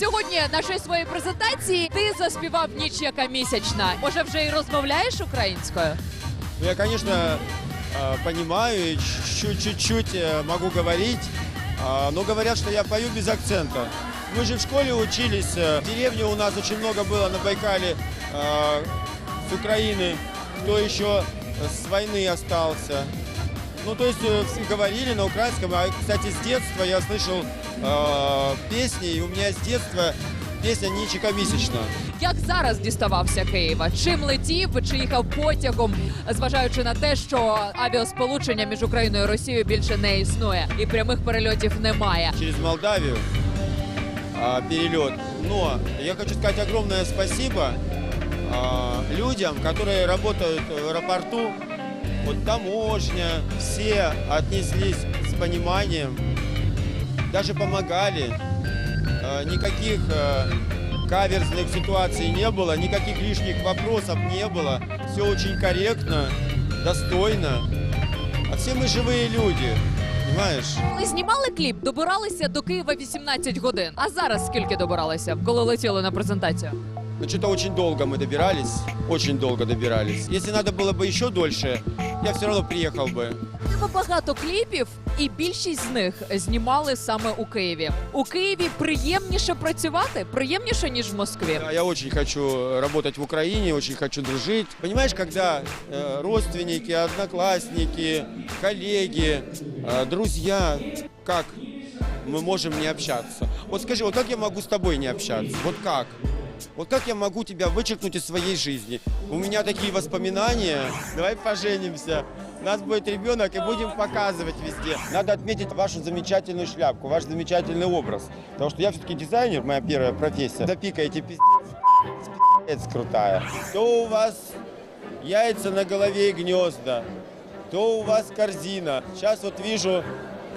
Сьогодні на честь своєї презентації ти заспівав ніч яка місячна. Може, вже й розмовляєш українською? Ну, Я, конечно, э, понимаю и чуть- чуть-чуть э, могу говорить, а, но говорят, что я пою без акцента. Мы же в школе учились, э, в деревне у нас очень много было на Байкале э, с Украины, кто еще э, с войны остался. Ну, то есть э, все говорили на украинском, а, кстати, с детства я слышал э, песни, и у меня с детства песня «Ничика месячна». Як зараз діставався Києва? Чим летів, чи їхав потягом, зважаючи на те, що авіасполучення між Україною і Росією більше не існує і прямих перельотів немає. через Молдавию а, перелет. Но я хочу сказать огромное спасибо а, людям, которые работают в аэропорту. Вот таможня, все отнеслись с пониманием, даже помогали. А, никаких а, каверзных ситуаций не было, никаких лишних вопросов не было. Все очень корректно, достойно. А все мы живые люди, понимаешь? Коли знімали кліп, добиралися до Києва 18 годин. А зараз скільки добиралися, коли летіли на презентацію? Ну, что-то очень долго мы добирались, очень долго добирались. Если надо было бы еще дольше, я все равно приехал бы. У тебе багато кліпів, і більшість з них знімали саме у Києві. У Києві приємніше працювати, приємніше ніж в Москві. Да, Я очень хочу работать в Украине, очень хочу дружить. Понимаешь, когда э, родственники, одноклассники, коллеги, э, друзья, как мы можем не общаться? Вот скажи, вот как я могу с тобой не общаться? Вот как? Вот как я могу тебя вычеркнуть из своей жизни? У меня такие воспоминания. Давай поженимся. У нас будет ребенок и будем показывать везде. Надо отметить вашу замечательную шляпку, ваш замечательный образ. Потому что я все-таки дизайнер, моя первая профессия. Запикаете пиздец, пиздец крутая. То у вас яйца на голове и гнезда, то у вас корзина. Сейчас вот вижу,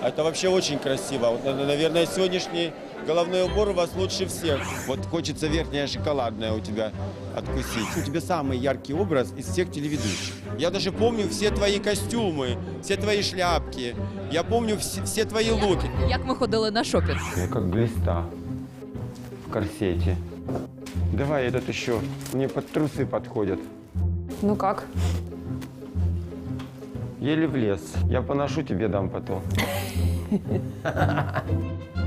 это вообще очень красиво. Наверное, сегодняшний головной убор у вас лучше всех. Вот хочется верхняя шоколадная у тебя откусить. У тебя самый яркий образ из всех телеведущих. Я даже помню все твои костюмы, все твои шляпки. Я помню все, все твои луки. Як ми ходили на шопінг? Я как глиста в корсете. Давай этот еще. Мне под трусы подходят. Ну как? Еле влез. Я поношу тебе дам потом.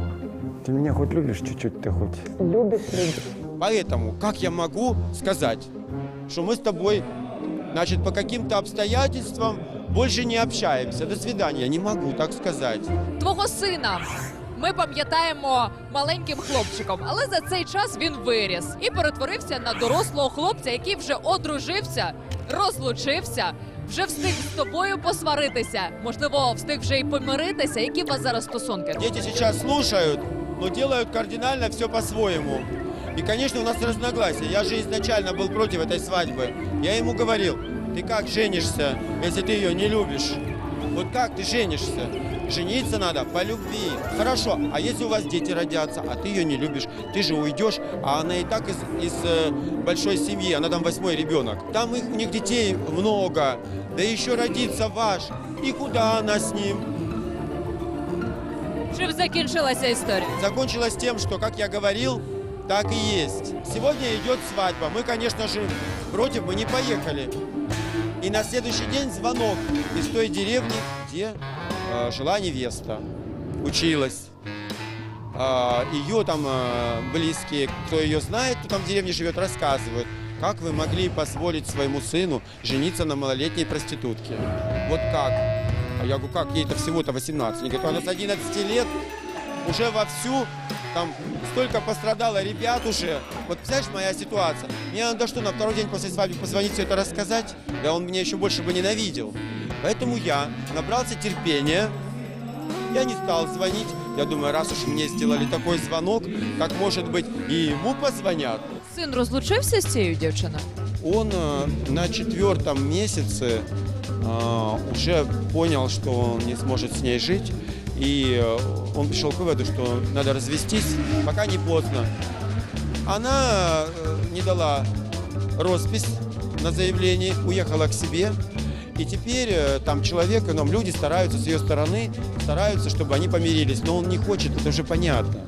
Ты меня хоть любишь чуть-чуть ты хоть? Любишь, любишь. Поэтому, как я могу сказать, что мы с тобой, значит, по каким-то обстоятельствам больше не общаемся. До свидания. Я не могу так сказать. Твого сина. Ми пам'ятаємо маленьким хлопчиком, але за цей час він виріс і перетворився на дорослого хлопця, який вже одружився, розлучився, вже встиг з тобою посваритися. Можливо, встиг вже й помиритися. Які у вас зараз стосунки? Дети сейчас слушают, но делают кардинально все по-своему. И, конечно, у нас разногласия. Я же изначально был против этой свадьбы. Я ему говорил, ты как женишься, если ты ее не любишь? Вот как ты женишься? Жениться надо по любви. Хорошо, а если у вас дети родятся, а ты ее не любишь, ты же уйдешь, а она и так из, из э, большой семьи, она там восьмой ребенок. Там их, у них детей много, да еще родится ваш. И куда она с ним? Чим закінчилася історія? закончилось тем, что, как я говорил, так и есть. Сегодня идет свадьба. Мы, конечно же, против, мы не поехали. И на следующий день звонок из той деревни, где э, жила невеста, училась. А, ее там э, близкие, кто ее знает, кто там в деревне живет, рассказывают, как вы могли позволить своему сыну жениться на малолетней проститутке. Вот как? А я говорю, как? Ей-то всего-то 18. Они говорят, она с 11 лет уже вовсю, там столько пострадало ребят уже. Вот представляешь, моя ситуация. Мне надо что, на второй день после свадьбы позвонить все это рассказать? Да он меня еще больше бы ненавидел. Поэтому я набрался терпения, я не стал звонить. Я думаю, раз уж мне сделали такой звонок, как может быть и ему позвонят. Син розлучився з цією дівчиною? Он э, на четвертом месяце э, уже понял, что он не сможет с ней жить. И э, он пришел к выводу, что надо развестись, пока не поздно. Она э, не дала роспись на заявлении, уехала к себе. И теперь э, там человек, ну, люди стараются с ее стороны, стараются, чтобы они помирились. Но он не хочет, это уже понятно.